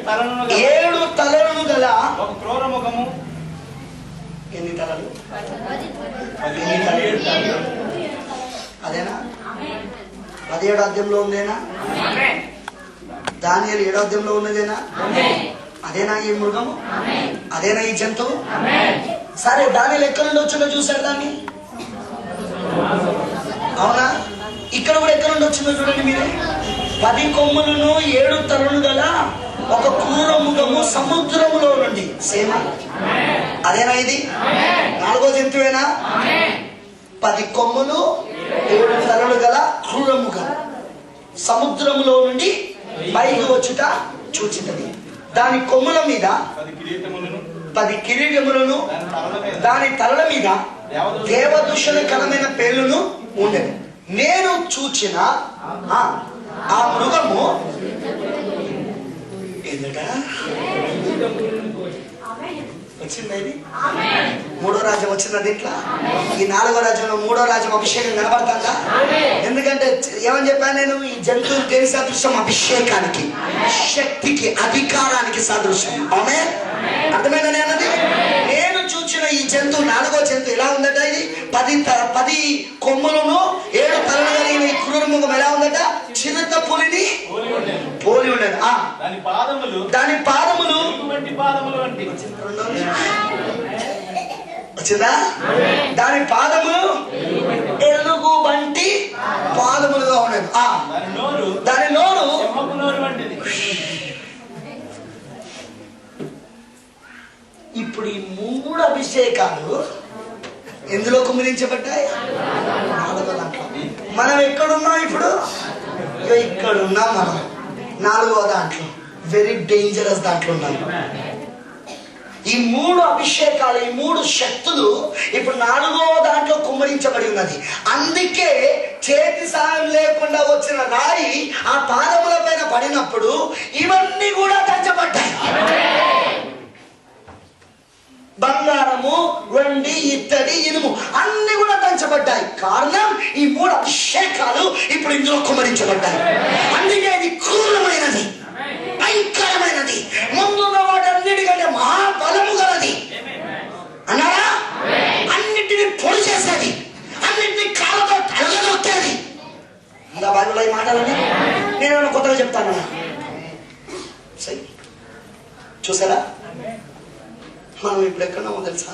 ఏడు తలలను గల ఒక క్రూర ముఖము ఎన్ని తలలు? పది ఏడు తలలు. అదేనా? పదిహేడు అధ్యాయంలో ఉందేనా? దానియలు ఏడో అధ్యాయంలో ఉన్నదేనా? అదేనా ఈ మృగము? అదేనా ఈ జంతువు? సరే దాని ఎక్కడి నుండి వచ్చిందో చూసారు దాన్ని? అవునా? ఇక్కడ కూడా ఎక్కడి నుండి వచ్చిందో చూడండి మీరే. పది కొమ్ములను ఏడు తలలు గల ఒక క్రూర ముఖము సముద్రములో నుండి. సేనా అదేనా ఇది? నాలుగో జంతువేనా? పది కొమ్ములు ఏడు తలలు గల క్రూరముఖం సముద్రములో నుండి పైకి వచ్చుట చూచినది దాని కొమ్ముల మీద పది కిరీటములను. పది కిరీటములను దాని తలల మీద దాని తలల మీద దేవదూషణకరమైన పేర్లను ఉండేది నేను చూచిన ఆ, మృగము ఏందట? మూడో రాజ్యం వచ్చిందా దీంట్లో ఈ నాలుగో రాజ్యంలో మూడో రాజ్యం అభిషేకం కనబడుతుందా? ఎందుకంటే ఏమని చెప్పాను నేను? ఈ జంతువు దేని సదృశ్యం? అభిషేకానికి శక్తికి అధికారానికి సదృశ్యం. ఆమె అర్థమైందని అన్నది? చూచిన ఈ జంతువు నాలుగో జంతువు ఎలా ఉందట ఇది? పది పది కొమ్ములను ఏడు తలలు కలిగిన ఈ క్రూరముఖం ఎలా ఉందట? చిరుత పులిని పోలి ఉండేది. ఉండేది దాని పాదములు దాని పాదములు వచ్చిందా? దాని పాదములు ఎలుగు వంటి పాదములుగా ఉన్నది ఆ. దాని నోరు దాని నోరు ఇప్పుడు ఈ మూడు అభిషేకాలు ఎందులో కుమిరించబడ్డాయి నాలుగో దాంట్లో. మనం ఎక్కడున్నాం ఇప్పుడు? ఇక్కడున్నాం ఇక్కడ మనం. నాలుగో దాంట్లో. వెరీ డేంజరస్ దాంట్లో ఉన్నాం. ఈ మూడు అభిషేకాలు ఈ మూడు శక్తులు ఇప్పుడు నాలుగో దాంట్లో కుమ్మరించబడి ఉన్నది. అందుకే చేతి సాయం లేకుండా వచ్చిన రాయి ఆ పాదముల పైన పడినప్పుడు ఇవన్నీ కూడా దంచబడ్డాయి. బంగారము వెండి ఇత్తడి ఇనుము అన్ని కూడా దంచబడ్డాయి. కారణం ఈ మూడు అభిషేకాలు ఇప్పుడు ఇందులో కుమరించబడ్డాయి అందుకే ఇది క్రూరమైనది భయంకరమైనది. ముందున్న వాటన్నిటికంటే మహాబలము గలది. అన్నారా? అన్నిటిని పొడి చేసేది అన్నిటిని కాళ్ళతో తలగదొక్కేది ఇంకా బైబిల్లో ఈ మాటలని నేను కొత్తగా చెప్తాను సరే చూసారా? మనం ఇప్పుడు ఎక్కడున్నామో తెలుసా?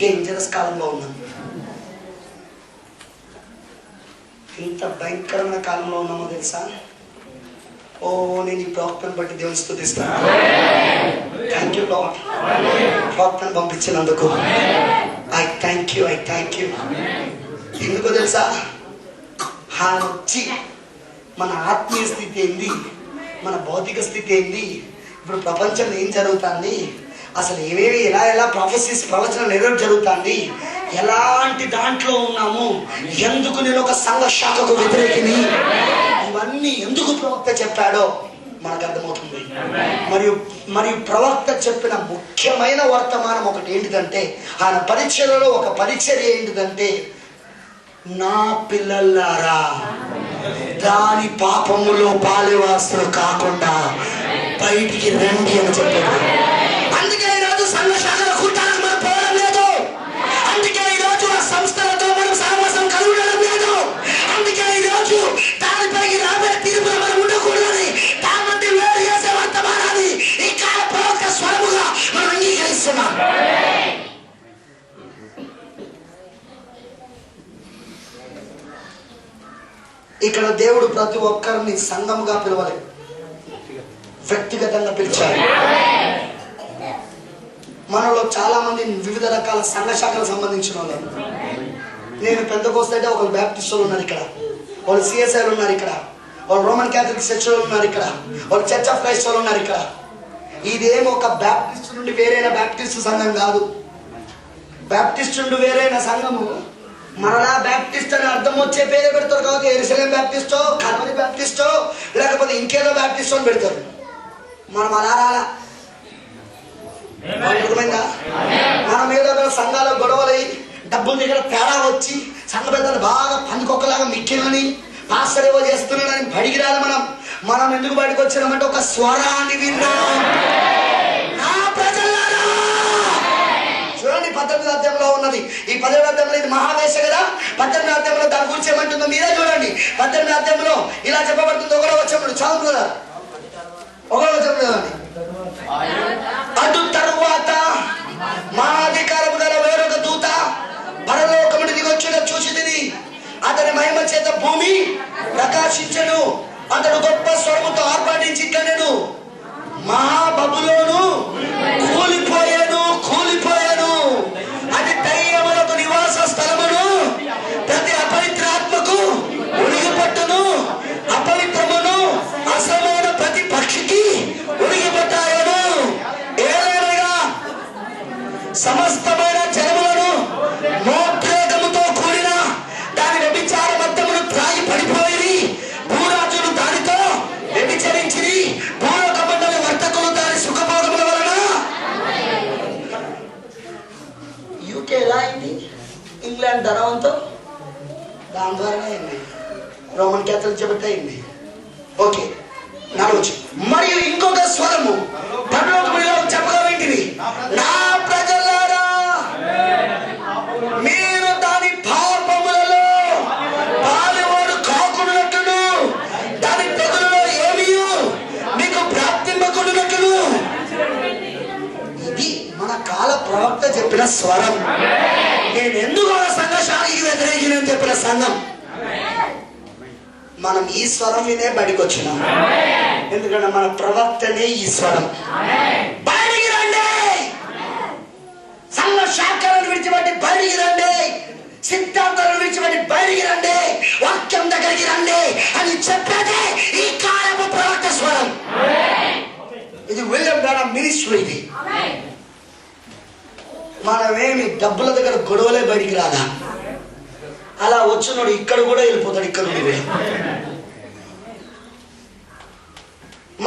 డేంజరస్ కాలంలో ఉన్నాం. ఎంత భయంకరమైన కాలంలో ఉన్నామో తెలుసా? ఓ నేను ఈ ప్రవక్తను బట్టి దేవుని స్థుతిస్తాను థ్యాంక్ యూ లాడ్ ప్రవక్తను పంపించినందుకు. I thank you I thank you ఎందుకో తెలుసా? ఆయన వచ్చి మన ఆత్మీయ స్థితి ఏంది? మన భౌతిక స్థితి ఏంది? ఇప్పుడు ప్రపంచంలో ఏం జరుగుతుంది? అసలు ఏవేవి ఎలా ఎలా ప్రొఫెసీస్ ప్రవచనాలు నెరవేరు జరుగుతుంది ఎలాంటి దాంట్లో ఉన్నాము? ఎందుకు నేను ఒక సంఘ శాఖకు వ్యతిరేకిని? ఇవన్నీ ఎందుకు ప్రవక్త చెప్పాడో మనకు అర్థమవుతుంది. మరియు మరియు ప్రవక్త చెప్పిన ముఖ్యమైన వర్తమానం ఒకటి ఏంటిదంటే ఆయన పరీక్షలలో ఒక పరిచర్య ఏంటిదంటే నా పిల్లలారా దాని పాపములో పాలివాసులు కాకుండా బయటికి రండి అని చెప్పాడు. ఇక్కడ దేవుడు ప్రతి ఒక్కరిని సంఘముగా పిలవలేదు. వ్యక్తిగతంగా పిలిచారు మనలో చాలా మంది వివిధ రకాల సంఘ శాఖలకు సంబంధించిన వాళ్ళు. నేను పెద్ద కోస్తే ఒకరు బ్యాప్టిస్టులు ఉన్నారు ఇక్కడ. వాళ్ళు సిఎస్ఐలు ఉన్నారు ఇక్కడ. వాళ్ళు రోమన్ క్యాథలిక్ చర్చ్ ఉన్నారు ఇక్కడ. వాళ్ళు చర్చ్ ఆఫ్ క్రైస్ట్ ఉన్నారు ఇక్కడ. ఇదేమో ఒక బ్యాప్టిస్ట్ నుండి వేరైన బ్యాప్టిస్ట్ సంఘం కాదు. బ్యాప్టిస్ట్ నుండి వేరైన సంఘము మరలా బ్యాప్టిస్ట్ అని అర్థం వచ్చే పేరే పెడతారు కాబట్టి ఎరుసలేం బ్యాప్టిస్టో కల్వరి బ్యాప్టిస్టో లేకపోతే ఇంకేదో బ్యాప్టిస్టో అని పెడతారు. మనం అలా రాలా? మనం ఏదో సంఘాల గొడవలై డబ్బుల దగ్గర తేడా వచ్చి సంఘ పెద్దలు బాగా పందుకొక్కలాగా మిక్కిలని పాస్టర్ ఏవో చేస్తున్నాడని బడికి రాలి మనం. మనం ఎందుకు బయటకు వచ్చినామంటే ఒక స్వరాన్ని విన్నాం. నా ప్రజలారా! చూడండి పద్దెనిమిది అధ్యాయంలో ఉన్నది. ఈ పద్దెనిమిది అధ్యాయంలో ఇది మహావేశ కదా? పద్దెనిమిది అధ్యాయంలో దాని గురించి ఏమంటుందో మీరే చూడండి. పద్దెనిమిది అధ్యాయంలో ఇలా చెప్పబడుతుంది. ఒకరో వచ్చాడు చదువు కదా ఒకరో వచ్చాడు అటు తరువాత మా గల వేరొక దూత పరలోకముడి దిగొచ్చుట చూసి తిని అతని మహిమ చేత భూమి ప్రకాశించను. అతడు గొప్ప స్వరముతో ఆర్పాటించి ఇట్లనెను మహాబబులోను కూలిపోయాను చెప్పిన స్వరం. నేను ఎందుకు ఆ సంఘశానికి వ్యతిరేకినని చెప్పిన సంఘం? మనం ఈ స్వరం వినే బడికి వచ్చినాం. ఎందుకంటే మన ప్రవక్తనే ఈ స్వరం. బయటికి రండి! సంఘ శాఖలను విడిచిపెట్టి బయటికి రండి! సిద్ధాంతాలను విడిచిపెట్టి బయటికి రండి! వాక్యం దగ్గరికి రండి! అని చెప్పేదే ఈ కాలపు ప్రవక్త స్వరం. ఇది విలియం బ్రాడమ్ మినిస్ట్రీ ఇది. మనమేమి డబ్బుల దగ్గర గొడవలే బయటికి రాదా అలా వచ్చినోడు ఇక్కడ కూడా వెళ్ళిపోతాడు ఇక్కడ నుండి కూడా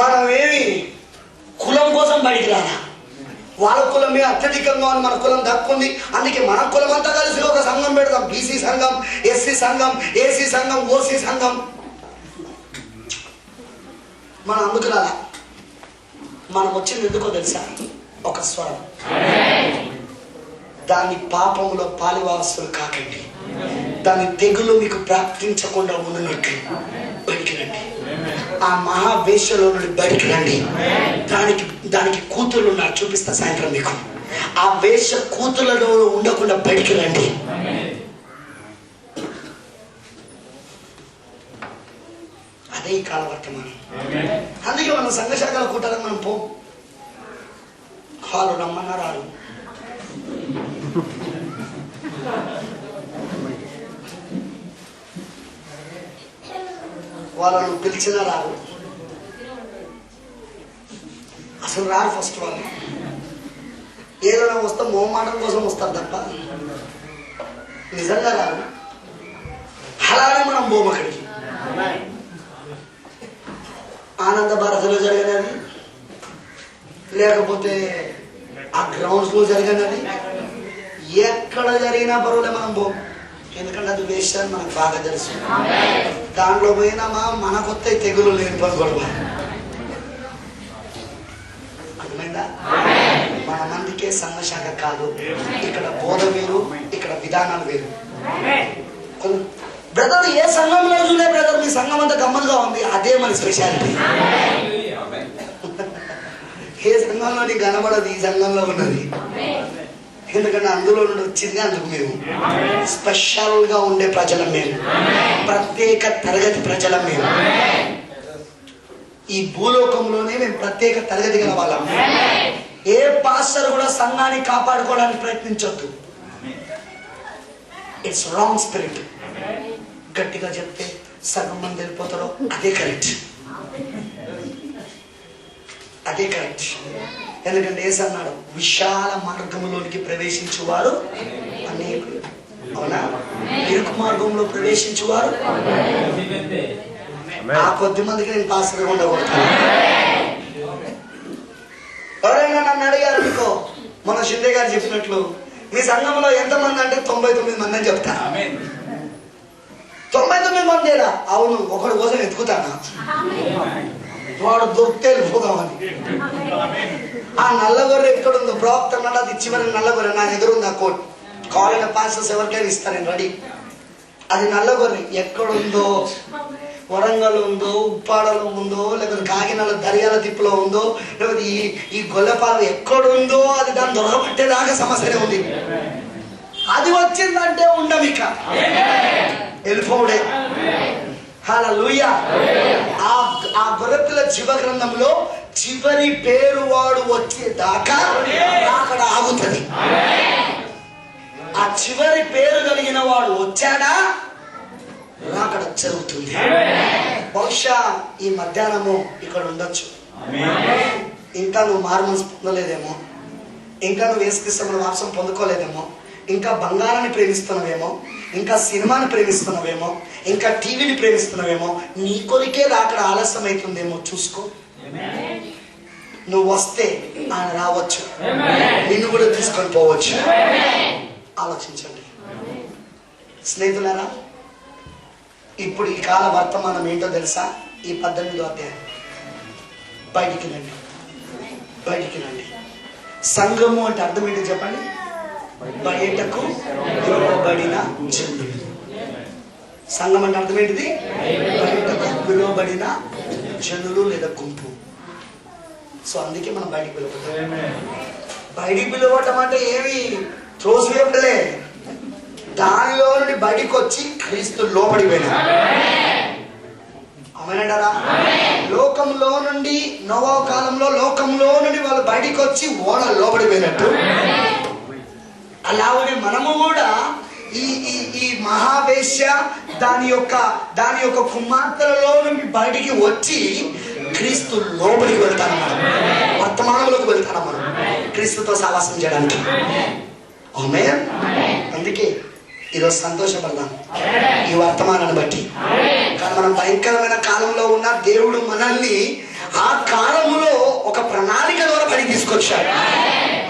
మనమేమి కులం కోసం బయటికి రాదా వాళ్ళ కులం మీద అత్యధికంగా ఉంది మన కులం తక్కువ ఉంది. అందుకే మన కులం అంతా కలిసి ఒక సంఘం పెడదాం. బీసీ సంఘం ఎస్సీ సంఘం ఏసీ సంఘం ఓసీ సంఘం. మనం అందుకు రాదా మనం వచ్చింది ఎందుకో తెలుసా? ఒక స్వరం. దాని పాపములో పాలివాసులు కాకండి. దాని తెగులు మీకు ప్రాప్తించకుండా ఉన్నట్టు బయటికి రండి. ఆ మహావేశ్యలో నుండి బయటికి రండి. దానికి దానికి కూతుర్లు ఉన్నారు. చూపిస్తా సాయంత్రం మీకు. ఆ వేష కూతుర్లలో ఉండకుండా బయటికి రండి. అదే ఈ కాల వర్తమానం అందుకే మనం సంఘశాఖల కూటాలకు మనం పో. హాలు రమ్మన్నా రారు వాళ్ళను పిలిచినా రారు. అసలు రారు ఫస్ట్ వాళ్ళు ఏదైనా వస్తే మొహమాటం కోసం వస్తారు తప్ప నిజంగా రారు. అలానే మనం పోము అక్కడికి ఆనంద భారతిలో జరిగినది లేకపోతే ఆ గ్రౌండ్స్లో జరిగినది. ఎక్కడ జరిగినా పర్వాలే మనం పోం. ఎందుకంటే అది వేస్ట్ అని మనకు బాగా తెలుసు. దాంట్లో పోయినామా మనకొత్త తెగులు లేని పని గొడవ అర్థమైందా? మన మందికే సంఘశాఖ కాదు. ఇక్కడ బోధ వేరు ఇక్కడ విధానాలు వేరు. బ్రదర్ ఏ సంఘంలో చూడే బ్రదర్? మీ సంఘం అంతా గమ్మలుగా ఉంది. అదే మన స్పెషాలిటీ. ఏ సంఘంలో నీకు కనబడదు ఈ సంఘంలో ఉన్నది? ఎందుకంటే అందులో నుండి వచ్చింది అందుకు మేము. స్పెషల్గా ఉండే ప్రజల మేము. ప్రత్యేక తరగతి ప్రజల మేము. ఈ భూలోకంలోనే మేము ప్రత్యేక తరగతి గల వాళ్ళం. ఏ పాస్టర్ కూడా సంఘాన్ని కాపాడుకోవడానికి ప్రయత్నించొద్దు. ఇట్స్ రాంగ్ స్పిరిట్ గట్టిగా చెప్తే సగం మంది వెళ్ళిపోతారో అదే కరెక్ట్ అదే కరెక్ట్ ఎందుకంటే ఏసు అన్నాడు విశాల మార్గంలోనికి ప్రవేశించువారు అనేకులు. అవునా? ఇరుకు మార్గంలో ప్రవేశించువారు ఆ కొద్ది మందికి నేను పాస్టర్ ఉండకూడతాను ఎవరైనా నన్ను అడిగారు మీకు మన షిందే గారు చెప్పినట్లు మీ సంఘంలో ఎంతమంది అంటే తొంభై తొమ్మిది మంది అని చెప్తాను తొంభై తొమ్మిది మందేనా అవును ఒకడు కోసం ఎత్తుకుతానా వాడు దొరికితే వెళ్ళిపోదామని ఆ నల్లగొర్రె ఎక్కడుందో బ్రాక్ అన్నాడు అది చివరి నల్లగొర్రె నా దగ్గర ఉంది ఆ కోట్. కాలేజ్ పాసెస్ ఎవరికైనా ఇస్తాను నేను రెడీ. అది నల్లగొర్రె ఎక్కడుందో వరంగల్ ఉందో ఉప్పాడలో ఉందో లేకపోతే కాకినాడ దర్యాల తిప్పులో ఉందో లేకపోతే ఈ ఈ గొల్లపాల ఎక్కడుందో అది దాన్ని దొరకబట్టేదాకా సమస్యనే ఉంది. అది వచ్చిందంటే ఉండం ఇక వెళ్ళిపోవుడే ఆ ఆ గొర్రెపిల్ల జీవ గ్రంథంలో చివరి పేరు వాడు వచ్చేదాకా అక్కడ ఆగుతుంది. ఆ చివరి పేరు కలిగిన వాడు వచ్చాడా? రాకడ జరుగుతుంది. బహుశా ఈ మధ్యాహ్నము ఇక్కడ ఉండొచ్చు. ఇంకా నువ్వు మార్మన్స్ పొందలేదేమో. ఇంకా నువ్వు వేసుకిస్తామని వాంసం పొందుకోలేదేమో. ఇంకా బంగారాన్ని ప్రేమిస్తున్నావేమో. ఇంకా సినిమాని ప్రేమిస్తున్నావేమో ఇంకా టీవీని ప్రేమిస్తున్నావేమో నీ కొరికే రాకడ ఆలస్యం అవుతుందేమో చూసుకో. నువ్వు వస్తే ఆయన రావచ్చు. నిన్ను కూడా తీసుకొని పోవచ్చు. ఆలోచించండి. స్నేహితులారా ఇప్పుడు ఈ కాల వర్తమానం ఏంటో తెలుసా? ఈ పద్దెనిమిదో అధ్యాయం. బయటికి రండి. బయటికి రండి. సంఘము అంటే అర్థం ఏంటో చెప్పండి? బయటకు పిలువబడిన జనులు. సంఘం అంటే అర్థం ఏంటిది బయటకు పిలువబడిన జనులు లేదా గుంపు. సో అందుకే మనం బయటికి పిలువబడతాం బయటికి పిలువటం అంటే ఏమి? త్రోసివేయబడలే దానిలో నుండి బయటికి వచ్చి క్రీస్తు లోపడి పోయినా అవునంటారా లోకంలో నుండి నవో కాలంలో లోకంలో నుండి వాళ్ళు బయటికి వచ్చి ఓడ లోపడి పోయినట్టు. అలాగే మనము కూడా ఈ ఈ ఈ మహావేశ్య దాని యొక్క దాని యొక్క కుమార్తెలలో నుండి బయటికి వచ్చి క్రీస్తు లోపలికి వెళ్తాను మనం. వర్తమానంలోకి వెళ్తాను మనం. క్రీస్తుతో సావాసం చేయడానికి. ఆమె అందుకే ఈరోజు సంతోషపడదాం ఈ వర్తమానాన్ని బట్టి. కానీ మనం భయంకరమైన కాలంలో ఉన్న దేవుడు మనల్ని ఆ కాలంలో ఒక ప్రణాళిక ద్వారా పని తీసుకొచ్చాడు.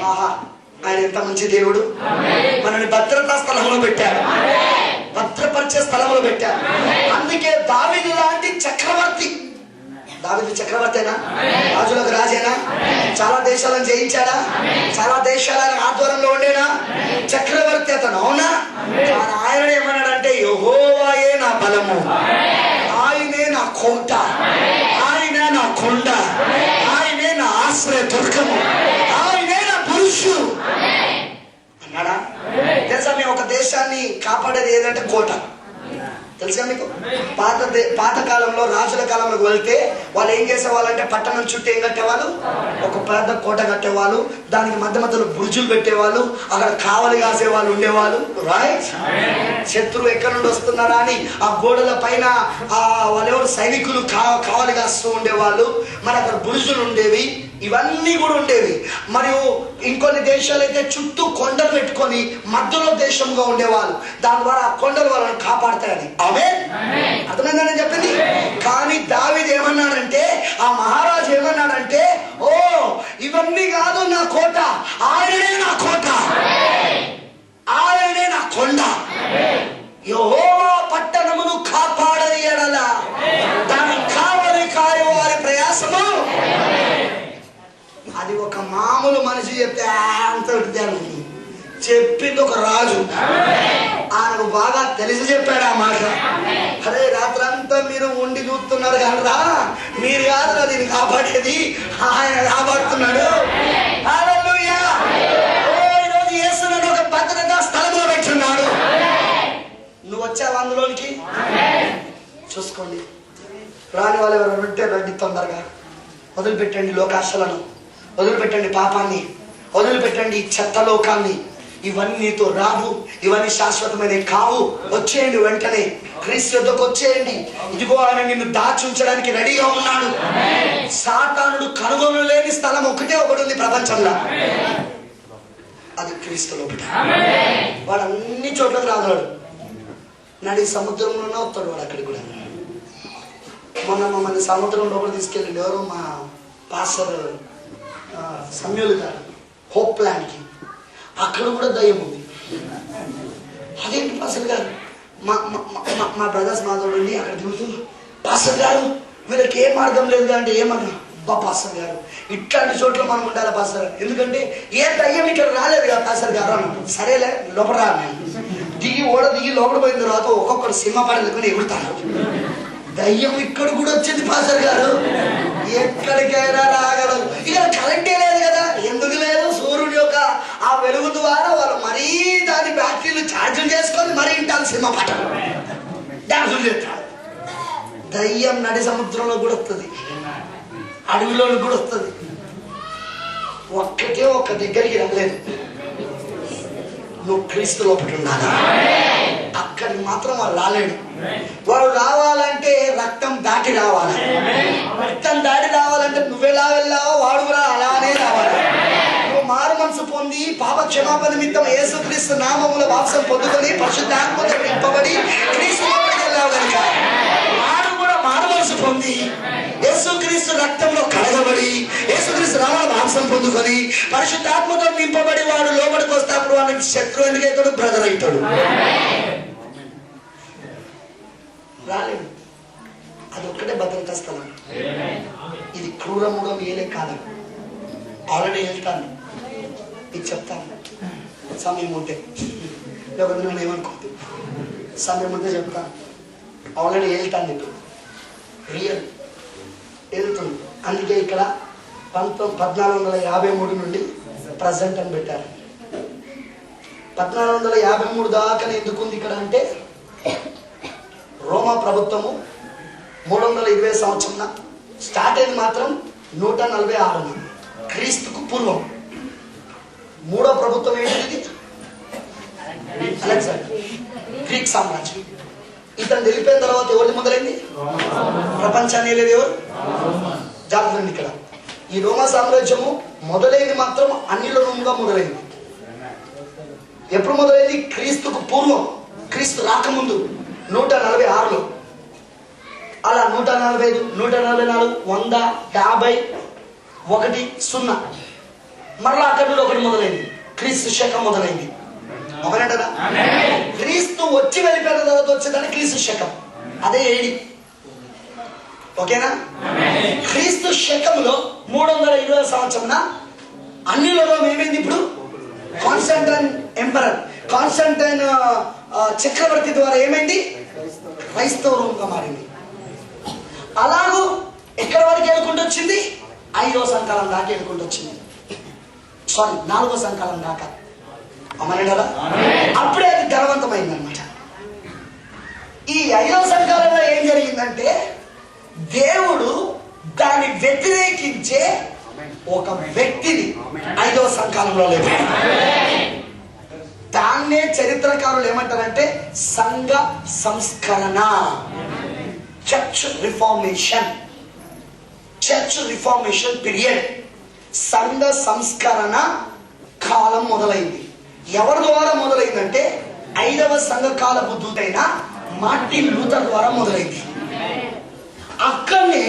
ఆహా ఆయన ఎంత మంచి దేవుడు? మనల్ని భద్రతా స్థలంలో పెట్టాడు. భద్రపరిచే స్థలంలో పెట్టాడు. అందుకే దావిని లాంటి చక్రవర్తి. దావిది చక్రవర్తేనా? రాజులకు రాజేనా? చాలా దేశాలను జయించాడా? చాలా దేశాల ఆధ్వర్యంలో ఉండేనా? చక్రవర్తి అతను అవునా? కానీ ఆయన ఏమన్నాడంటే యహోవాయే నా బలము. ఆయనే నా కోట ఆయన నా కొండ. ఆయనే నా ఆశ్రయ దుర్గము. ఆయన నా అన్నాడా? తెలుసా మేము ఒక దేశాన్ని కాపాడేది ఏదంటే కోట. తెలుసా మీకు? పాత దే- పాత కాలంలో రాజుల కాలంలోకి వెళ్తే వాళ్ళు ఏం చేసేవాళ్ళంటే పట్టణం చుట్టూ ఏం కట్టేవాళ్ళు? ఒక పెద్ద కోట కట్టేవాళ్ళు దానికి మధ్య మధ్యలో బుర్జులు పెట్టేవాళ్ళు అక్కడ కావలి కాసే వాళ్ళు ఉండేవాళ్ళు. రైట్ శత్రువు ఎక్కడి నుండి వస్తున్నారా అని ఆ గోడల పైన ఆ వాళ్ళెవరు సైనికులు కా కావలి కాస్తూ ఉండేవాళ్ళు. మరి అక్కడ బురుజులు ఉండేవి. ఇవన్నీ కూడా ఉండేవి. మరియు ఇంకొన్ని దేశాలు అయితే చుట్టూ కొండలు పెట్టుకొని మధ్యలో దేశంగా ఉండేవాళ్ళు. దాని ద్వారా ఆ కొండలు వాళ్ళని కాపాడతాయని. అవే అర్థమైందని చెప్పింది? కానీ దావిది ఏమన్నాడంటే ఆ మహారాజు ఏమన్నాడంటే ఓ ఇవన్నీ కాదు నా కోట. ఆయననే నా కోట. ఆయననే నా కొండ. యెహోవా పట్టణమును కాపాడని ఎడల దాని కావలి కాయ వారి ప్రయాసము అది ఒక మామూలు మనిషి చెప్తే "ఆ" అంత ఉంటుంది అనుకుంది చెప్పింది ఒక రాజు. ఆయనకు బాగా తెలిసి చెప్పాడు ఆ మాట. అరే రాత్రంతా మీరు ఉండి చూస్తున్నారు కదరా మీరు కాదురా దీన్ని కాపాడేది. ఆయన కాపాడుతున్నాడు. ఈరోజు ఒక భద్రతా స్థలంలో పెట్టున్నాడు. నువ్వు వచ్చావు అందులోనికి? చూసుకోండి. రాని వాళ్ళు ఎవరు ఉంటే రండి తొందరగా. వదిలిపెట్టండి లోకాశలను. వదిలిపెట్టండి పాపాన్ని వదిలిపెట్టండి ఈ చెత్త లోకాన్ని ఇవన్నీ నీతో రావు ఇవన్నీ శాశ్వతమైనవి కావు. వచ్చేయండి వెంటనే క్రీస్తు యొద్దకు వచ్చేయండి. ఇదిగో ఆయన నిన్ను దాచి ఉంచడానికి రెడీగా ఉన్నాడు. సాతానుడు కనుగొనలేని స్థలం ఒకటే ఒకటి ఉంది ప్రపంచంలో. అది క్రీస్తు లోపల వాడు అన్ని చోట్లకి రాగలడు. నడి సముద్రంలోనే వస్తాడు వాడు అక్కడికి కూడా. మొన్న మమ్మల్ని సముద్రం లోపల తీసుకెళ్ళి ఎవరో మా పాస్టర్ సమ్యులు గారు హోప్ ప్లాన్కి అక్కడ కూడా దయ్యం ఉంది. అదేంటి పాస్టర్ గారు? మా మా- బ్రదర్స్ మాతో ఉండి అక్కడ దిగుతూ పాస్టర్ గారు వీళ్ళకి ఏం మార్గం లేదు అంటే ఏమన్నా? అబ్బా పాస్టర్ గారు ఇట్లాంటి చోట్ల మనం ఉండాలి పాస్టర్ గారు? ఎందుకంటే ఏ దయ్యం ఇక్కడ రాలేదు కదా పాస్టర్ గారు? అన్న సరేలే లోపల దిగి ఓడ దిగి లోపల పోయిన తర్వాత ఒక్కొక్కరు సినిమా పాటలు ఎగురుతాను దయ్యం ఇక్కడ కూడా వచ్చింది పాస్టర్ గారు. ఎక్కడికైనా రాగలదు ఇక్కడ కరెంటే లేదు కదా? ఎందుకు లేదు? సూర్యుడి యొక్క ఆ వెలుగు ద్వారా వాళ్ళు మరీ దాని బ్యాటరీలు ఛార్జింగ్ చేసుకొని మరీ ఇంటారు సినిమా పాట. డాన్సులు చేస్తారు. దయ్యం నడి సముద్రంలో కూడా వస్తుంది. అడవిలో కూడా వస్తుంది. ఒక్కటే ఒక్క దగ్గరికి రాలేదు నువ్వు క్రీస్తు లోపల ఉండాలి అక్కడికి మాత్రం వాడు రాలేడు. వాడు రావాలంటే రక్తం దాటి రావాలి. రక్తం దాటి రావాలంటే నువ్వెలా వెళ్ళావో వాడు కూడా అలానే రావాలి. నువ్వు మారు మనసు పొంది పాప క్షమాపణ నిమిత్తం యేసుక్రీస్తు నామముల వాసం పొందుకొని పరిశుద్ధాత్మతో నింపబడి క్రీస్తు లోపలికి వెళ్ళావు కనుక. వాడు పొంది యేసుక్రీస్తు రక్తంలో కడగబడి యేసుక్రీస్తు నామముల మాంసం పొందుకొని పరిశుద్ధాత్మతో నింపబడి వాడు లోపలికి వస్తే అప్పుడు వాడికి శత్రువు ఎందుకైతాడు బ్రదర్ అవుతాడు రాలేదు. అది ఒక్కటే భద్రతా స్థలం. ఇది క్రూరముడం ఏలే కాదు. ఆల్రెడీ వెళ్తాను. ఇది చెప్తాను. సమయం ఉంటే. లేకపోతే నేను ఏమనుకోద్దు సమయం ఉంటే చెప్తాను. ఆల్రెడీ వెళ్తాను ఇప్పుడు రియల్. వెళ్తుంది అందుకే ఇక్కడ పంతొమ్మిది పద్నాలుగు వందల యాభై మూడు నుండి ప్రజెంట్ అని పెట్టారు. పద్నాలుగు వందల యాభై మూడు దాకా ఎందుకుంది ఇక్కడ అంటే రోమా ప్రభుత్వము మూడు వందల ఇరవై సంవత్సరం స్టార్ట్ అయింది మాత్రం నూట నలభై ఆరు క్రీస్తుకు పూర్వం. మూడో ప్రభుత్వం ఏంటిది? అలెగ్జాండర్ గ్రీక్ సామ్రాజ్యం. ఇతను వెళ్ళిపోయిన తర్వాత ఎవరిని మొదలైంది? ప్రపంచాన్ని లేదు ఎవరు? జాగ్రత్త ఇక్కడ. ఈ రోమా సామ్రాజ్యము మొదలైంది మాత్రం అన్నిల రూమ్గా మొదలైంది. ఎప్పుడు మొదలైంది? క్రీస్తుకు పూర్వం. క్రీస్తు రాకముందు. నూట నలభై ఆరులో. అలా నూట నలభై ఐదు నూట నలభై నాలుగు వంద యాభై ఒకటి సున్నా. మరలా అక్కడ నుండి ఒకటి మొదలైంది. క్రీస్తు శకం మొదలైంది. ఒకనంటదా క్రీస్తు వచ్చి వెళ్ళిపోయిన తర్వాత వచ్చేదాన్ని క్రీస్తు శకం. అదే ఏడి? ఓకేనా? క్రీస్తు శకంలో మూడు వందల ఇరవై సంవత్సరం లోకం ఏమైంది ఇప్పుడు? కాన్స్టంటైన్ ఎంపరర్ కాన్స్టంటైన్ చక్రవర్తి ద్వారా ఏమైంది? క్రైస్తవ రూపంగా మారింది. అలాగూ ఎక్కడి వరకు వెళ్ళుకుంటూ వచ్చింది? ఐదో సంకాలం దాకా వెళ్ళుకుంటూ వచ్చింది. సారీ నాలుగో సంకాలం దాకా. అమ్మనంటారా అప్పుడే అది ధనవంతమైంది అనమాట ఈ ఐదో సంకాలంలో ఏం జరిగిందంటే దేవుడు దాన్ని వ్యతిరేకించే ఒక వ్యక్తిని ఐదవ సంకాలంలో లేపాడు. దాన్నే చరిత్రకారులు ఏమంటారంటే సంఘ సంస్కరణ. Church reformation. Church reformation period. సంఘ సంస్కరణ కాలం మొదలైంది. ఎవరి ద్వారా మొదలైందంటే ఐదవ సంఘకాల బుద్ధుడైన మార్టిన్ లూథర్ ద్వారా మొదలైంది. అక్కడనే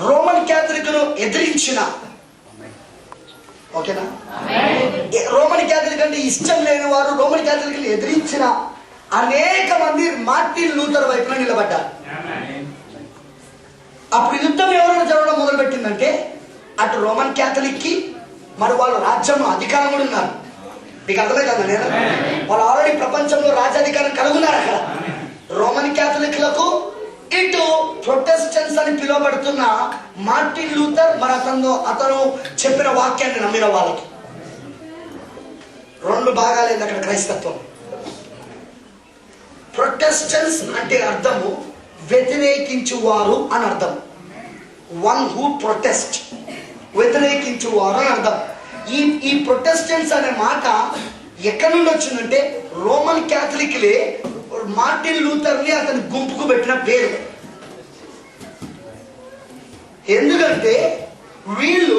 రోమన్ క్యాథలిక్ను ఎదిరించిన ఓకేనా? రోమన్ క్యాథలిక్ అంటే ఇష్టం లేని వారు రోమన్ క్యాథలిక్ని ఎదిరించిన అనేక మంది మార్టిన్ లూథర్ వైపున నిలబడ్డారు. అప్పుడు యుద్ధం ఎవరైనా జరగడం మొదలుపెట్టిందంటే అటు రోమన్ క్యాథలిక్కి మరి వాళ్ళు రాజ్యం అధికారం కూడా ఉన్నారు. మీకు అర్థమైందా నేను వాళ్ళు ఆల్రెడీ ప్రపంచంలో రాజ్యాధికారం కలుగున్నారు అక్కడ. రోమన్ క్యాథలిక్లకు ఇటు ప్రొటెస్టెంట్స్ అని పిలువబడుతున్న మార్టిన్ లూథర్ మరి అతను అతను చెప్పిన వాక్యాన్ని నమ్మిన వాళ్ళకి. రెండు భాగాలైంది అక్కడ క్రైస్తత్వం? ప్రొటెస్టెంట్స్ అంటే అర్థము వ్యతిరేకించువారు అని అర్థం. వన్ హూ ప్రొటెస్ట్ వ్యతిరేకించువారు అని అర్థం. ఈ ఈ ప్రొటెస్టెంట్స్ అనే మాట ఎక్కడి నుండి వచ్చిందంటే రోమన్ క్యాథలిక్లే మార్టిన్ లూథర్ని అతని గుంపుకు పెట్టిన పేరు. ఎందుకంటే వీళ్ళు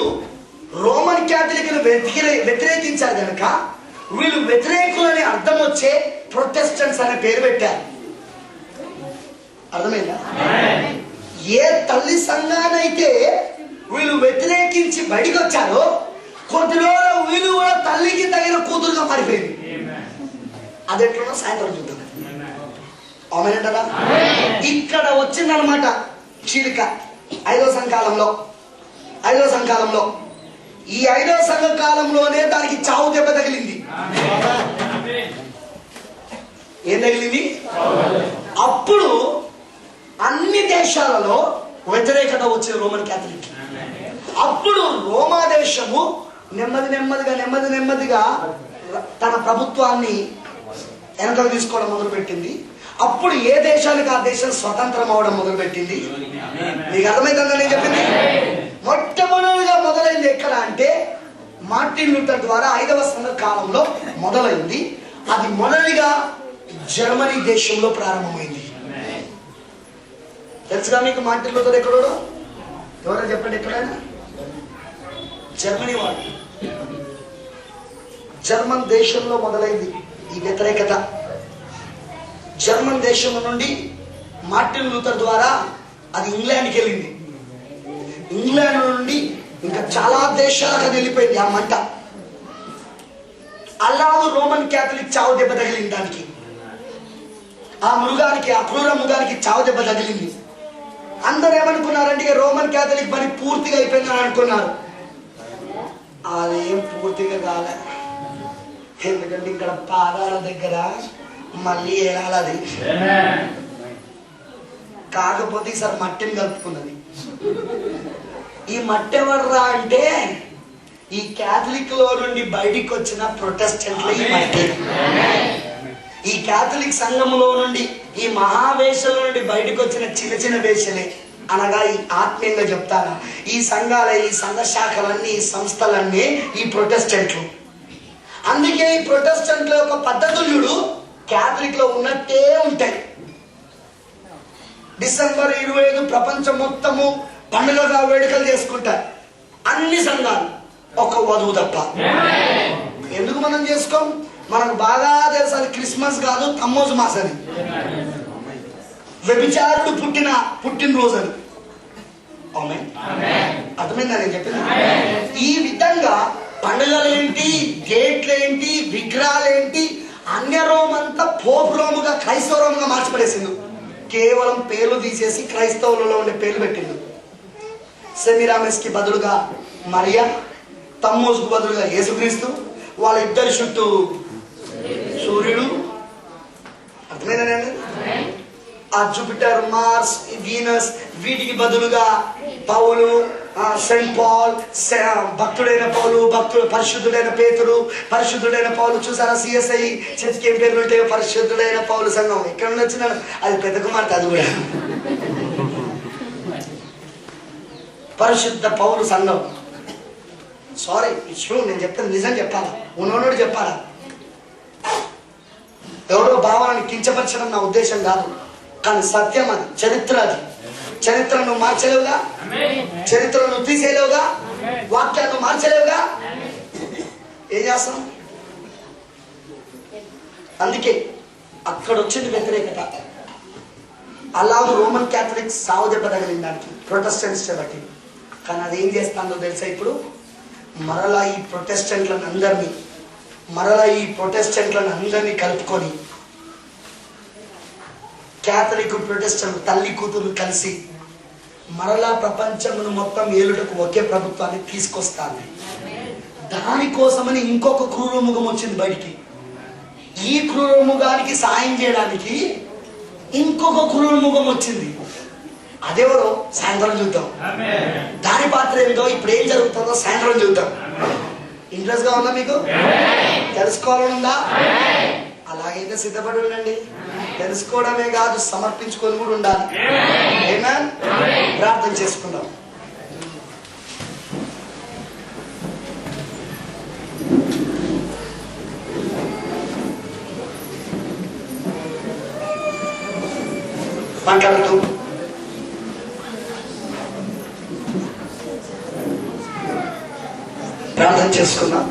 రోమన్ క్యాథలిక్ను వ్యతిరే వ్యతిరేకించారు కనుక వీళ్ళు వ్యతిరేకులని అర్థం వచ్చే ప్రొటెస్టెంట్స్ అనే పేరు పెట్టారు. అర్థమైందా? ఏ తల్లి సంఘానైతే వీళ్ళు వ్యతిరేకించి బయటికి వచ్చారో కొద్ది రోజులు వీళ్ళు కూడా తల్లికి తగిన కూతురుగా మారిపోయింది. అది ఎట్లున్నా సాయంత్రం చూద్దాం. అవునంటారా ఇక్కడ వచ్చిందనమాట చీలిక. ఐదో సంకాలంలో. ఐదో సంకాలంలో. ఈ ఐదో సంఘ కాలంలోనే దానికి చావు దెబ్బ తగిలింది. ఏం తగిలింది? అప్పుడు అన్ని దేశాలలో వ్యతిరేకత వచ్చింది రోమన్ క్యాథలిక్. అప్పుడు రోమా దేశము నెమ్మది నెమ్మదిగా నెమ్మది నెమ్మదిగా తన ప్రభుత్వాన్ని వెనకలు తీసుకోవడం మొదలుపెట్టింది. అప్పుడు ఏ దేశానికి ఆ దేశం స్వతంత్రం అవడం మొదలుపెట్టింది? మీకు అర్థమైందా నేను చెప్పింది? మొట్టమొదటిగా మొదలైంది ఎక్కడ అంటే మార్టిన్ లూథర్ ద్వారా ఐదవ సంఘ కాలంలో మొదలైంది. అది మొదటిగా జర్మనీ దేశంలో ప్రారంభమైంది. తెలుసుగా మీకు మార్టిన్ లూథర్ ఎక్కడో ఎవరైనా చెప్పండి ఎక్కడైనా? జర్మనీ వాడు. జర్మన్ దేశంలో మొదలైంది ఈ వ్యతిరేకత. జర్మన్ దేశం నుండి మార్టిన్ లూథర్ ద్వారా అది ఇంగ్లాండ్కి వెళ్ళింది. ఇంగ్లాండ్ నుండి ఇంకా చాలా దేశాలకు వెళ్ళిపోయింది ఆ మంట. అల్లాదు రోమన్ క్యాథలిక్ చావు దెబ్బ తగిలింది దానికి. ఆ మృగానికి ఆ క్రూర మృగానికి చావు దెబ్బ తగిలింది. అందరు ఏమనుకున్నారంటే రోమన్ క్యాథలిక్ పని పూర్తిగా అయిపోయిందని అనుకున్నారు. అదేం పూర్తిగా కాలే. ఎందుకంటే ఇక్కడ పాదాల దగ్గర మళ్ళీ ఏడాలి కాకపోతే ఈసారి మట్టిని కలుపుకున్నది. ఈ మట్టి ఎవర్రా అంటే ఈ క్యాథలిక్లో నుండి బయటికి వచ్చిన ప్రొటెస్టెంట్ల ఈ మట్టి. ఈ క్యాథలిక్ సంఘములో నుండి ఈ మహావేషల నుండి బయటకు వచ్చిన చిన్న చిన్న వేషలే. అనగా ఈ ఆత్మీయంగా చెప్తారా ఈ సంఘాల ఈ సంఘ శాఖలన్నీ ఈ సంస్థలన్నీ ఈ ప్రొటెస్టెంట్లు. అందుకే ఈ ప్రొటెస్టెంట్ల యొక్క పద్ధతులు క్యాథలిక్ ఉన్నట్టే ఉంటాయి. డిసెంబర్ ఇరవై ఐదు ప్రపంచం మొత్తము పండుగగా వేడుకలు చేసుకుంటారు అన్ని సంఘాలు ఒక వధువు తప్ప. ఎందుకు మనం చేసుకోం? మనకు బాగా తెలుసు అది క్రిస్మస్ కాదు తమ్మోజు మాస్ అని వ్యభిచారుడు పుట్టిన పుట్టినరోజు అని ఆమె అర్థమైందా నేను చెప్పింది? ఈ విధంగా పండుగలు ఏంటి డేట్లు ఏంటి విగ్రహాలు ఏంటి అన్య రోమ్ అంతా పోప్ రోముగా క్రైస్తవ రోముగా మార్చిపడేసింది కేవలం పేర్లు తీసేసి క్రైస్తవులలో ఉండే పేర్లు పెట్టిండు. సెమిరామెస్కి బదులుగా మరియా తమ్మోస్కు బదులుగా యేసుక్రీస్తు వాళ్ళ ఇద్దరి చుట్టూ సూర్యుడు. అర్థమైందండి ఆ జూపిటర్ మార్స్ వీనస్ వీటికి బదులుగా పౌలు సెయింట్ పాల్ భక్తుడైన పౌలు భక్తుడు పరిశుద్ధుడైన పేతుడు పరిశుద్ధుడైన పౌలు చూసారా సిఎస్ఐ చర్చికి ఏం పేర్లు ఉంటాయో? పరిశుద్ధుడైన పౌలు సంఘం. ఎక్కడ నుండి అది పెద్ద కుమార్తె అది కూడా. పరిశుద్ధ పౌలు సంఘం. సారీ ఇష్యూ నేను చెప్తాను నిజం చెప్పాలా? ఉన్నోడు చెప్పాలా? ఎవరో భావాన్ని కించపరచడం నా ఉద్దేశం కాదు. కానీ సత్యం అది. చరిత్ర అది. చరిత్ర నువ్వు మార్చలేవుగా చరిత్ర నువ్వు తీసేయలేవుగా వాక్యాన్ని మార్చలేవుగా? ఏం చేస్తాం? అందుకే అక్కడ వచ్చింది వ్యతిరేకత అలాగే రోమన్ క్యాథలిక్స్ సావు దెబ్బ తగిలింది దానికి. ప్రొటెస్టెంట్స్ బట్టి కానీ అది ఏం చేస్తుందో తెలుసా ఇప్పుడు? మరలా ఈ ప్రొటెస్టెంట్లను అందరినీ మరలా ఈ ప్రొటెస్టెంట్లను అందరినీ కలుపుకొని క్యాథలిక్ ప్రొటెస్టెంట్ తల్లి కూతురు కలిసి మరలా ప్రపంచమును మొత్తం ఏలుటకు ఒకే ప్రభుత్వాన్ని తీసుకొస్తాను. దానికోసమని ఇంకొక క్రూరముఖం వచ్చింది బయటికి. ఈ క్రూరముఖానికి సాయం చేయడానికి ఇంకొక క్రూరముఖం వచ్చింది. అదెవరో? సాయంత్రం చూద్దాం. దాని పాత్ర ఏమిటో ఇప్పుడు ఏం జరుగుతుందో సాయంత్రం చూద్దాం. ఇంట్రెస్ట్గా ఉందా మీకు? తెలుసుకోవాలని ఉందా అలాగైతే సిద్ధపడి ఉండండి తెలుసుకోవడమే కాదు సమర్పించుకొని కూడా ఉండాలి. ఏమా ప్రార్థన చేసుకుందాం. మాట్లాడుతూ ప్రార్థన చేసుకుందాం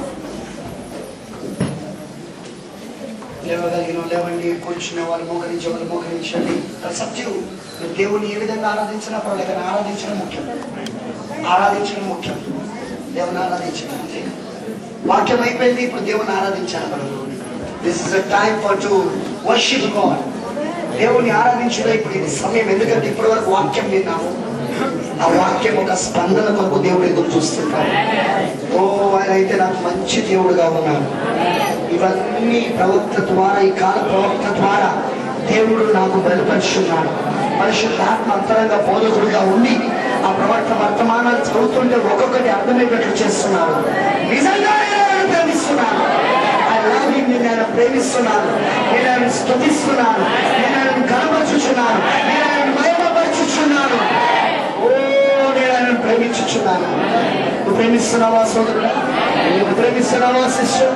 లేవగలిగిన వాళ్ళు లేవండి కూర్చునే వాళ్ళు మోకరించే వాళ్ళు మోకరించండి. సత్యం దేవుని ఏ విధంగా ఆరాధించినా పర్వాలేదు కానీ ఆరాధించడం ముఖ్యం. ఆరాధించడం ముఖ్యం. దేవుని ఆరాధించడం అంతే. వాక్యం అయిపోయింది ఇప్పుడు దేవుని ఆరాధించాలి మనం. This is a time for to worship God దేవుని ఆరాధించడం ఇప్పుడు ఇది సమయం. ఎందుకంటే ఇప్పటి వరకు వాక్యం విన్నాము. ఆ వాక్యం ఒక స్పందన కొరకు దేవుడు ఎదురు చూస్తుంటాడు ఓ ఆయన అయితే నాకు మంచి దేవుడుగా ఉన్నాడు. ఇవన్నీ ప్రవక్త ద్వారా ఈ కాల ప్రవక్త ద్వారా దేవుడు నాకు బయలుపరుచున్నాడు పరిశుద్ధాత్మ అంతరంగా బోధకుడిగా ఉండి ఆ ప్రవక్త వర్తమానాలు చదువుతుంటే ఒక్కొక్కటి అర్థమయ్యేటట్లు చేస్తున్నారు నిజంగా నేను ప్రేమిస్తున్నాను. I నేను ఆయన ప్రేమిస్తున్నాను. నేను ఆయన స్తుతిస్తున్నాను. నేను ఆయన కనపరుచుచున్నాను నేను ఆయన మహిమపరచుచున్నాను. ఓ నేను ఆయన ప్రేమించుచున్నాను. ప్రేమిస్తున్నావా సోదరుడా? నువ్వు ప్రేమిస్తున్నావా శిష్యుడు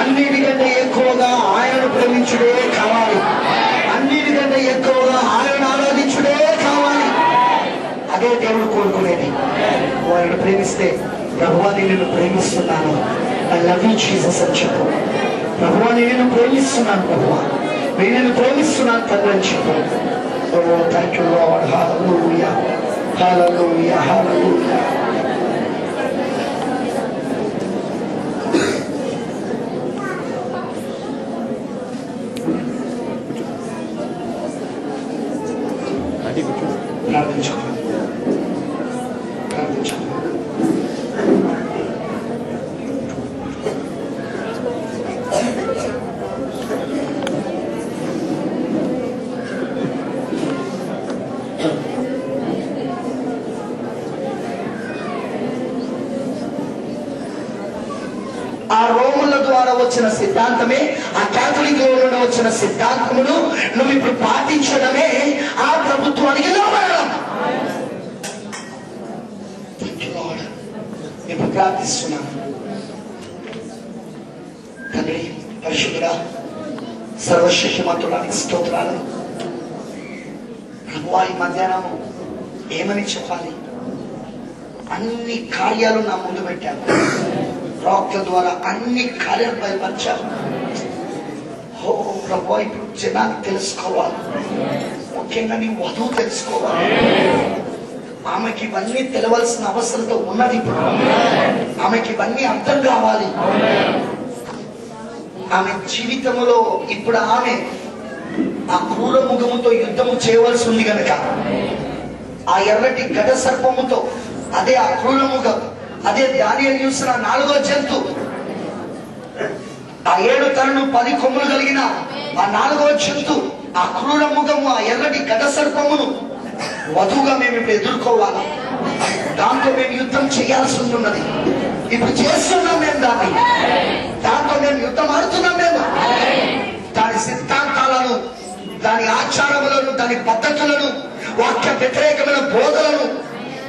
అన్నిటికంటే ఎక్కువగా ఆయనను ప్రేమించుడే కావాలి. అన్నిటికంటే ఎక్కువగా ఆయనను ఆరాధించుడే కావాలి. అదే దేవుడు కోరుకునేది. వారిని ప్రేమిస్తే ప్రభువాని నేను ప్రేమిస్తున్నాను. ఐ లవ్ యూ జీసస్ అని చెప్పు. ప్రభువాని నేను ప్రేమిస్తున్నాను ప్రభువా. నేను ప్రేమిస్తున్నాను తండ్రి అని చెప్పు. Thank you lord hallelujah hallelujah వచ్చిన సిద్ధాంతమే ఆ క్యాథలిక్ నుండి వచ్చిన సిద్ధాంతమును నువ్వు ఇప్పుడు పాటించడమే ఆ ప్రభుత్వానికి లోబడడం ఇప్పుడు ప్రార్థిస్తున్నాను. తండ్రి పరిశుద్ధుడా సర్వశక్తిమంతుడానికి స్తోత్రాలు. ప్రభువా ఈ మధ్యాహ్నం ఏమని చెప్పాలి? అన్ని కార్యాలు నా ముందు పెట్టాను. ప్రవక్త ద్వారా అన్ని కార్యాలు బయపరిచారు ఓ ప్రభు ఇప్పుడు జనాలు తెలుసుకోవాలి. ముఖ్యంగా నీ వధువు తెలుసుకోవాలి. ఆమెకి ఇవన్నీ తెలవలసిన అవసరత ఉన్నది ఇప్పుడు. ఆమెకి ఇవన్నీ అర్థం కావాలి. ఆమె జీవితంలో ఇప్పుడు ఆమె ఆ క్రూర ముఖముతో యుద్ధము చేయవలసి ఉంది కనుక ఆ ఎర్రటి గడ సర్పముతో అదే ఆ క్రూర ముఖం అదే దానియలు చూసిన నాలుగో జంతు. ఆ ఏడు తలను పది కొమ్ములు కలిగిన ఆ నాలుగో జంతు ఆ క్రూర ముఖము ఆ ఎర్రటి ఘట సర్పమును వధువుగా మేము ఇప్పుడు ఎదుర్కోవాలి. దాంతో మేము యుద్ధం చేయాల్సి ఉంటున్నది. ఇప్పుడు చేస్తున్నాం మేము దాన్ని. దాంతో మేము యుద్ధం ఆడుతున్నాం మేము. దాని సిద్ధాంతాలను దాని ఆచారములను దాని పద్ధతులను వాక్య వ్యతిరేకమైన బోధలను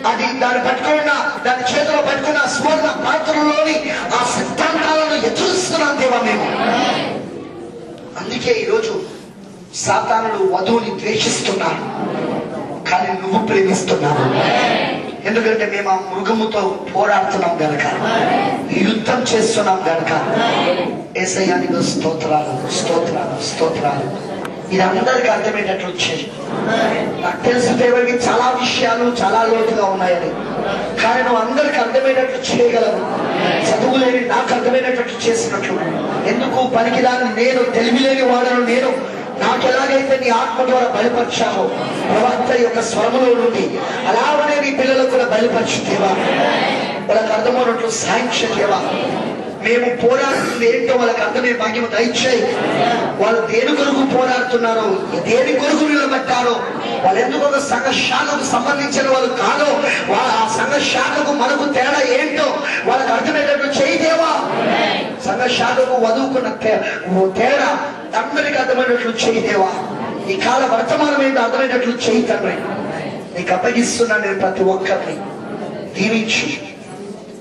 అది దాన్ని పట్టుకున్న దాని చేతిలో పట్టుకున్న సువర్ణ పాత్రలోని ఆ సిద్ధాంతాలను ఎదురుస్తున్నాం దేవా మేము. అందుకే ఈరోజు సాతానుడు వధువుని ద్వేషిస్తున్నాడు కానీ నువ్వు ప్రేమిస్తున్నావు. ఎందుకంటే మేము ఆ మృగముతో పోరాడుతున్నాం గనక యుద్ధం చేస్తున్నాం గనక. ఏసయ్యానికి స్తోత్రాలు స్తోత్రాలు స్తోత్రాలు. ఇది అందరికి అర్థమయ్యేటట్లు వచ్చేది. నాకు తెలిసి దేవుడికి చాలా విషయాలు చాలా లోతుగా ఉన్నాయని. కానీ నువ్వు అందరికి అర్థమయ్యేటట్లు చేయగలవు. చదువు లేని నాకు అర్థమయ్యేటట్లు చేసినట్లు. ఎందుకు? పనికిరాని నేను తెలివిలేని వాడను నేను. నాకు ఎలాగైతే నీ ఆత్మ ద్వారా బయలుపరిచావో ప్రవక్త యొక్క స్వరములో నుండి అలాగనే నీ పిల్లలకు కూడా బయలుపరచుతేవా వాళ్ళకి అర్థమైనట్లు సాయం దేవా. మేము పోరాడుతుంది ఏంటో వాళ్ళకి అర్థమే భాగ్యం దయచేయి. వాళ్ళు దేని కొరకు పోరాడుతున్నారో దేని కొరకు నిలబెట్టారో వాళ్ళు ఎందుకు ఒక సంఘ శాఖకు సంబంధించిన వాళ్ళు కాదో వాళ్ళ ఆ సంఘ శాఖకు మనకు తేడా ఏంటో వాళ్ళకి అర్థమయ్యేటట్టు చేయదేవా సంఘ శాఖకు వదువుకున్న తేడా అందరికి అర్థమైనట్లు చేయదేవా ఈ కాల వర్తమానం ఏంటో అర్థమైనట్లు చేయి తండ్రి. నీకు అప్పగిస్తున్నా నేను ప్రతి ఒక్కరిని. దీవించు.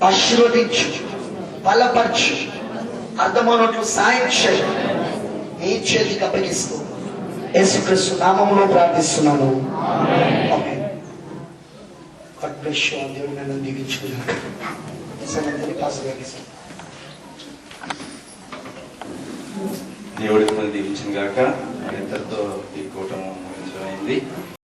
ఆశీర్వదించు. బలపరచు. అర్థమైనట్లు సాయం చేయి. నీ చేతికి అప్పగిస్తూ. యేసుక్రీస్తు నామములో ప్రార్థిస్తున్నాను. దేవుడు నన్ను దీవించుకున్నాను సంగతిని పాస్ గారికి దేవుడి మిమ్మల్ని దీవించిన గాక ఇంతటితో ఈ కూటమి అయింది